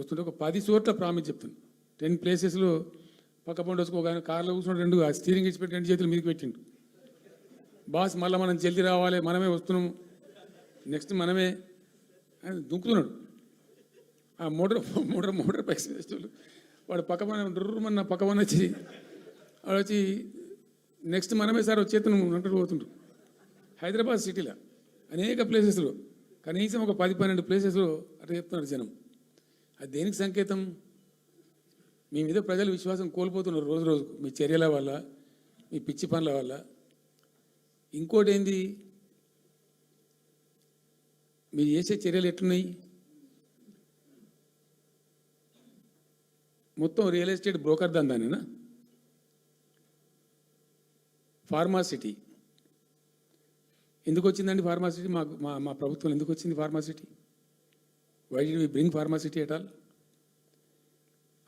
వస్తుంటే ఒక పది చోట్ల ప్రామిస్ చెప్తుంది. టెన్ ప్లేసెస్లో పక్క పండు ఒక కార్లో కూర్చుని రెండు ఆ స్టీరింగ్ ఇచ్చి పెట్టి రెండు చేతులు మీదకి పెట్టిండు. బాస్ మళ్ళీ మనం జల్దీ రావాలి మనమే వస్తున్నాము నెక్స్ట్ మనమే అని దుంకుతున్నాడు. ఆ మోటార్ మోటార్ మోటార్ పైకి వేసేవాళ్ళు వాడు పక్క మన డుర్రమన్న పక్క పని వచ్చి వాడు వచ్చి నెక్స్ట్ మనమే సార్ వచ్చేతను అంటూ పోతుండ్రు. హైదరాబాద్ సిటీలో అనేక ప్లేసెస్లో కనీసం ఒక పది పన్నెండు ప్లేసెస్లో అట్లా చెప్తున్నారు జనం. అది దేనికి సంకేతం? మీ మీద ప్రజలు విశ్వాసం కోల్పోతున్నారు రోజు రోజుకు మీ చర్యల వల్ల మీ పిచ్చి పనుల వల్ల. ఇంకోటి ఏంది? మీరు చేసే చర్యలు ఎట్లున్నాయి? మొత్తం రియల్ ఎస్టేట్ బ్రోకర్ దందానేనా ఫార్మాసిటీ ఎందుకు వచ్చిందండి ఫార్మాసిటీ మాకు మా మా ప్రభుత్వం ఎందుకు వచ్చింది pharma city why did we bring pharma city at all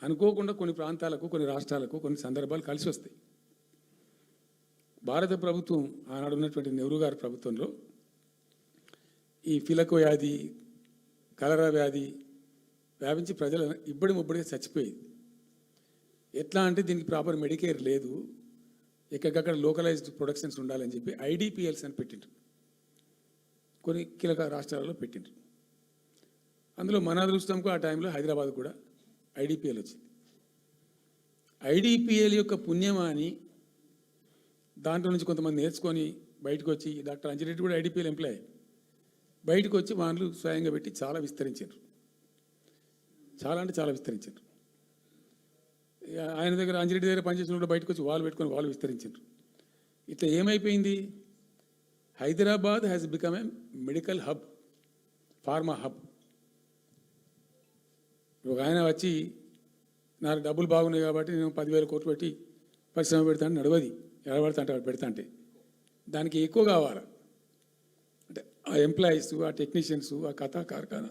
అనుకోకుండా కొన్ని ప్రాంతాలకు కొన్ని రాష్ట్రాలకు కొన్ని సందర్భాలు కలిసి వస్తాయి. భారత ప్రభుత్వం ఆనాడు ఉన్నటువంటి నెహ్రూ గారి ప్రభుత్వంలో ఈ ఫిలకో వ్యాధి కలరా వ్యాధి వ్యాపించి ప్రజలు ఇబ్బడి ముబ్బడిగా చచ్చిపోయేది ఎట్లా అంటే దీనికి ప్రాపర్ మెడికేర్ లేదు. ఎక్కడికక్కడ లోకలైజ్డ్ ప్రొడక్షన్స్ ఉండాలని చెప్పి ఐడిపిఎల్స్ అని పెట్టిండ్రు. కొన్ని కీలక రాష్ట్రాలలో పెట్టిండ్రు. అందులో మన అదృష్టంకు ఆ టైంలో హైదరాబాద్ కూడా ఐడిపిఎల్ వచ్చింది. ఐడిపిఎల్ యొక్క పుణ్యమా అని దాంట్లో నుంచి కొంతమంది నేర్చుకొని బయటకు వచ్చి డాక్టర్ అంజిరెడ్డి కూడా ఐడిపిఎల్ ఎంప్లాయ్. బయటకు వచ్చి వాళ్ళు స్వయంగా పెట్టి చాలా విస్తరించారు. చాలా అంటే చాలా విస్తరించారు. ఆయన దగ్గర అంజిరెడ్డి దగ్గర పనిచేసిన కూడా బయటకు వచ్చి వాళ్ళు పెట్టుకొని వాళ్ళు విస్తరించారు. ఇట్లా ఏమైపోయింది? Hyderabad has become a medical hub pharma hub ఒక ఆయన వచ్చి నాకు డబ్బులు బాగున్నాయి కాబట్టి నేను పదివేల కోట్లు పెట్టి పరిశ్రమ పెడతాను నడవది. ఎడబడతా అంటే పెడతా అంటే. దానికి ఎక్కువ కావాలి? అంటే ఆ ఎంప్లాయీస్ ఆ టెక్నీషియన్స్ ఆ కథా కార్ఖానా